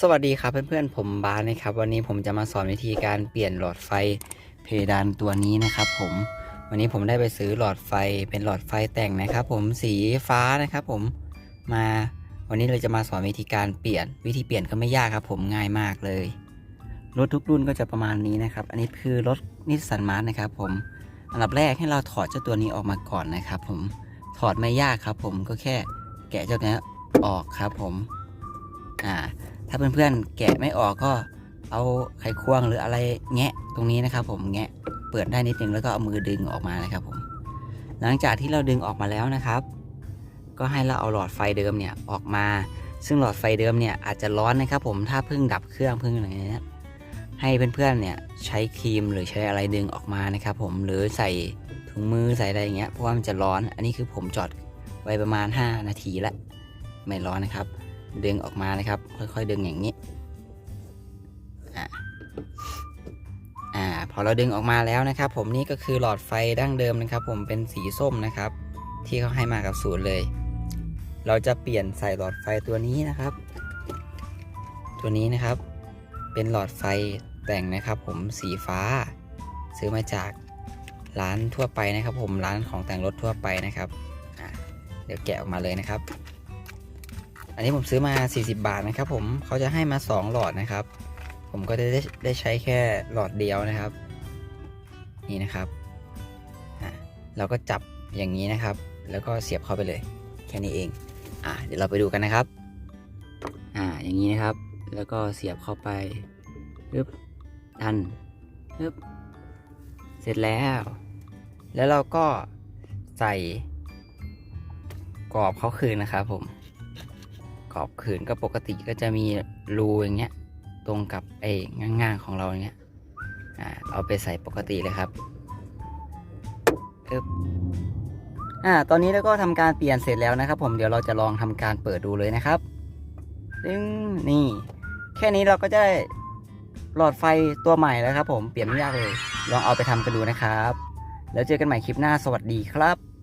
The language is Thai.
สวัสดีครับเพื่อนๆผมบาสนะครับ วันนี้ผมจะมาสอนวิธีการเปลี่ยนหลอดไฟเพดานตัวนี้นะครับผมวันนี้ผมได้ไปซื้อหลอดไฟเป็นหลอดไฟแต่งนะครับ ผมสีฟ้านะครับ ผมมาวันนี้เราจะมาสอนวิธีการเปลี่ยนวิธีเปลี่ยนก็ไม่ยากครับ ผมง่ายมากเลยรถทุกรุ่นก็จะประมาณนี้นะครับ อันนี้คือรถนิสสันมาร์นะครับ ผมอันดับแรกให้เราถอดเจ้าตัวนี้ออกมาก่อนนะครับ ผมถอดไม่ยากครับ ผมก็แค่แกะเจ้าเนี้ยออกครับ ผมอ่า ถ้าเพื่อนๆแกะไม่ออกก็เอาไขควงหรืออะไรแงะตรงนี้นะครับ ผมแงะเปิดได้นิดนึงแล้วก็เอามือดึงออกมานะครับผม หลังจากที่เราดึงออกมาแล้วนะครับ ก็ให้เราเอาหลอดไฟเดิมเนี่ยออกมา ซึ่งหลอดไฟเดิมเนี่ยอาจจะร้อนนะครับ ผมถ้าเพิ่งดับเครื่องเพิ่งอะไรเนี้ยให้เพื่อนๆเนี่ยใช้ครีมหรือใช้อะไรดึงออกมานะครับ ผมหรือใส่ถุงมือใส่อะไรอย่างเงี้ยเพราะว่ามันจะร้อน อันนี้คือผมจอดไว้ประมาณ 5 นาทีแล้วไม่ร้อนนะครับ ดึงออกมานะครับ ค่อยๆ ดึงอย่างนี้อ่าอ่าพอเราดึงออกมาแล้วนะครับ ผมนี่ก็คือหลอดไฟดั้งเดิมนะครับ ผมเป็นสีส้มนะครับ ที่เขาให้มากับศูนย์เลย เราจะเปลี่ยนใส่หลอดไฟตัวนี้นะครับ ตัวนี้นะครับ เป็นหลอดไฟแต่งนะครับ ผมสีฟ้า ซื้อมาจากร้านทั่วไปนะครับ ผมร้านของแต่งรถทั่วไปนะครับเดี๋ยวแกะออกมาเลยนะครับ อันนี้ผมซื้อมา 40 บาทนะครับผมเขาจะให้มา 2 หลอดนะครับ ผมก็ได้ได้ใช้แค่หลอดเดียวนะครับ นี่นะครับอะเราก็จับอย่างนี้นะครับ แล้วก็เสียบเข้าไปเลย แค่นี้เอง อะเดี๋ยวเราไปดูกันนะครับ อ่า อย่างนี้นะครับ แล้วก็เสียบเข้าไปปึ๊บดันปึ๊บเสร็จแล้ว แล้วเราก็ใส่กรอบเขาคืนนะครับผม ขอบขืนก็ปกติก็จะมีรูอย่างเงี้ยตรงกับไอ้ง่างๆของเราอย่างเงี้ยอ่าเอาไปใส่ปกติเลยครับอึ๊บอ่าตอนนี้เราก็ทำการเปลี่ยนเสร็จแล้วนะครับ ผมเดี๋ยวเราจะลองทำการเปิดดูเลยนะครับดึงนี่ แค่นี้เราก็จะได้หลอดไฟตัวใหม่แล้วครับ ผมเปลี่ยนไม่ยากเลย ลองเอาไปทำกันดูนะครับ แล้วเจอกันใหม่คลิปหน้าสวัสดีครับ